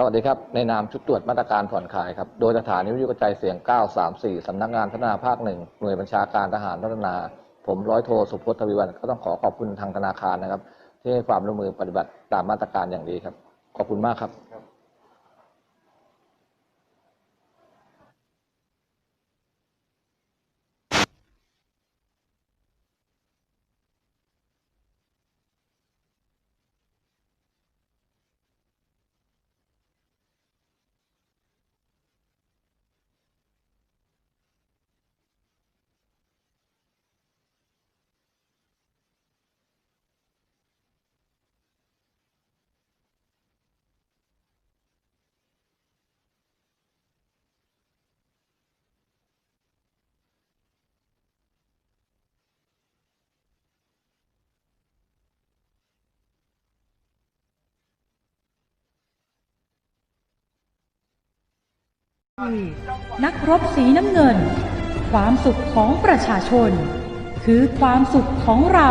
สวัสดีครับ ในนามชุดตรวจมาตรการผ่อนคลายครับ โดยสถานีวิทยุกระจายเสียง 934 สำนักงานพัฒนาภาคหนึ่งหน่วยบัญชาการทหารพัฒนา ผมร้อยโทสุพจน์ทวีวันก็ต้องขอขอบคุณทางธนาคารนะครับ ที่ให้ความร่วมมือปฏิบัติตามมาตรการอย่างดีครับ ขอบคุณมากครับ นักรบสีน้ำเงิน ความสุขของประชาชน คือความสุขของเรา